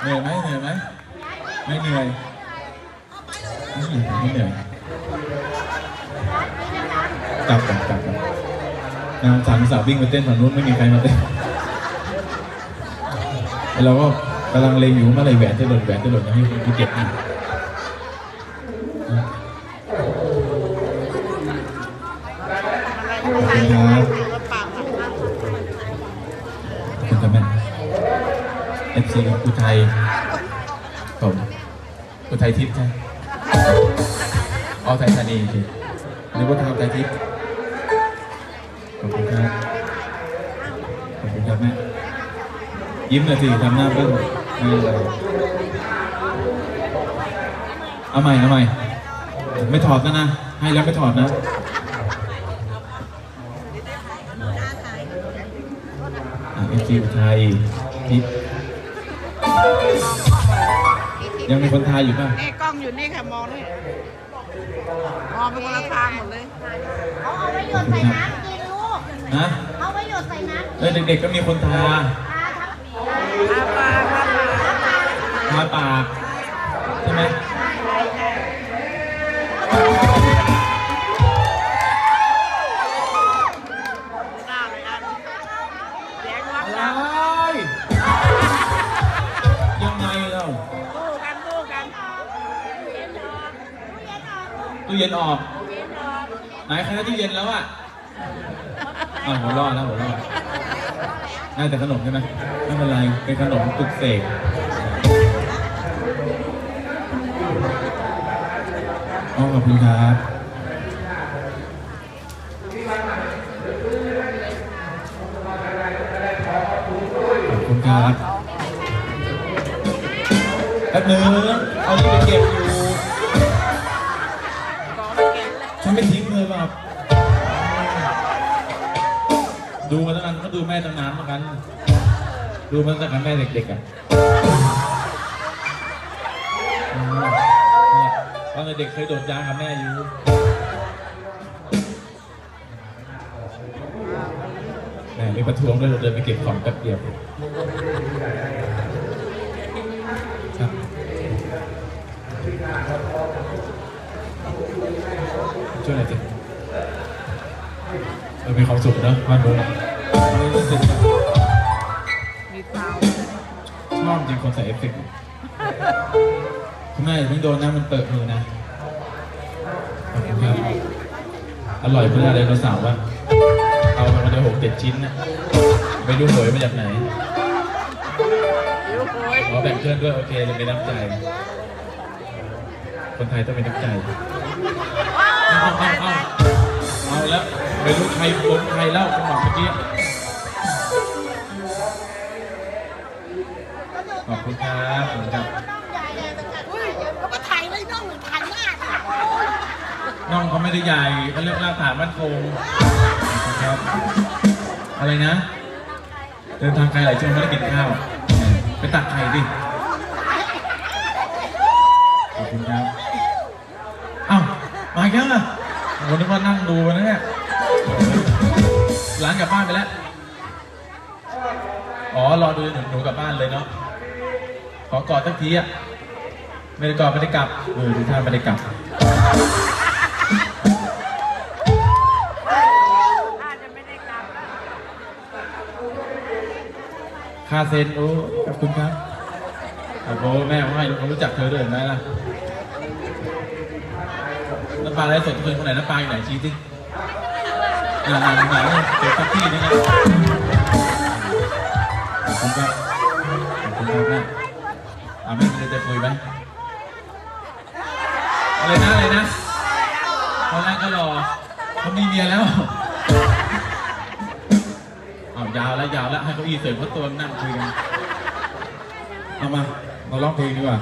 เหนื่อยไหมเหนื่อยไหมไม่เหนื่อยนี่ไม่เหนื่อยกลับกลับกลับกลับนางสามสาววิ่งไปเต้นฝั่งนู้นไม่มีใครมาเต้นแล้วเราก็กำลังเลงอยู่เมื่อไรแหวนจะหล่นแหวนจะหล่นนะให้คุณเก็บอีกขอบคุณครับ ฟซีอุทัยผมอุทัยทิพย์ใช่เอไทยธานีสิหรือว่าทางไทยทิพย์ขอบคุณครับ ขอบคุณครับแม่ยิ้มหน่อยสิทำหน้าเบิ้งไม่เป็นไรเอาใหม่เอาใหม่ไม่ถอดนะนะ ให้แล้วไม่ถอดนะอ่าเอฟซีอุทัยทิพย์ ยังมีคนทายอยู่ป่ะนี่กล้องอยู่นี่ค่ะมองนี่มองไปคนละทางหมดเลยเขาเอาไว้หยดใส่น้ำกินลูกนะเอาไว้หยดใส่น้ำเออเด็กๆก็มีคนทาทาทั้งอาปากอาปากทาปากใช่ไหม ตู้เย็นออก ไหนใครได้ตู้เย็นแล้วอะอ่าหัวเรอดแล้วหัวเรอดน่าจะขนมใช่ไหมไม่เป็นไร เป็นขนมปลุกเสกอ๋อขอบคุณครับขอบคุณครับ แป๊บนึงเอานี่ไปเก็บอยู่ฉันไม่ทิ้งเลยแบบดูมาตั้งนานก็ดูแม่ตั้งนานเหมือนกัน ดูมาตั้งแต่แม่เด็กๆอะเนี่ยตอนเด็กเคยโดดยางกับแม่อยู่แม่มีประท้วงด้วยเราเดินไปเก็บของแป๊บเดียรับ ช่วยหน่อยสิเรามีความสุขเนอะบ้านโน้นอะมีเตาชอบจริงคนใส่เอฟเฟกต์คุณแม่อย่าเพิ่งโดนนะมันเปิดมือนะขอบคุณครับอร่อยเพื่ออะไรเราสาวว่าเอามาได้หกเจ็ดชิ้นนะไม่รู้หวยมาจากไหนหิวโอยขอแบ่งเพื่อนด้วยโอเคเลยเป็นน้ำใจ คนไทยต้องเป็นน้ำใจเอาเอาเอาเอาแล้วไม่รู้ใครโกงใครเล่าจังหวะเมื่อกี้ขอบคุณครับขอบคุณครับอุ้ยเขามาถ่ายไว้น้องถ่ายหน้าค่ะน้องเขาไม่ได้ใหญ่เขาเรียกรากฐานมั่นคงนะครับ อะไรนะ เดินทางไกลหลายชั่วโมงไม่ได้กินข้าว ไปตักไข่ดิ ขอบคุณครับเอ้ามา อีกแล้วเหรอโหนึกว่านั่งดูนะเนี่ยร้านกลับบ้านไปแล้ว อ๋อ รอดูหนูหนูกลับบ้านเลยเนาะ ขอกอดสักทีอะ ไม่ได้กอดไม่ได้กลับ เออดูท่าไม่ได้กลับถ้าจะไม่ได้กลับแล้วค่าเซ็นโอ้ขอบคุณครับ โอ้โหแม่เขาให้เขารู้จักเธอด้วยเห็นไหมล่ะ น้ำปลาอะไรสดเพื่อนคนไหนน้ำปลาอยู่ไหนชี้สิงานงานไหนเจอสักที่นึงนะขอบคุณครับขอบคุณครับแม่เอาแม่มีอะไรจะคุยไหมอะไรนะอะไรนะตอนแรกก็รอเขามีเมียแล้วเอายาวแล้วยาวแล้วให้เก้าอีเสริมเพราะตัวนั่งคุยกันเอามาเราร้องเพลงดีกว่า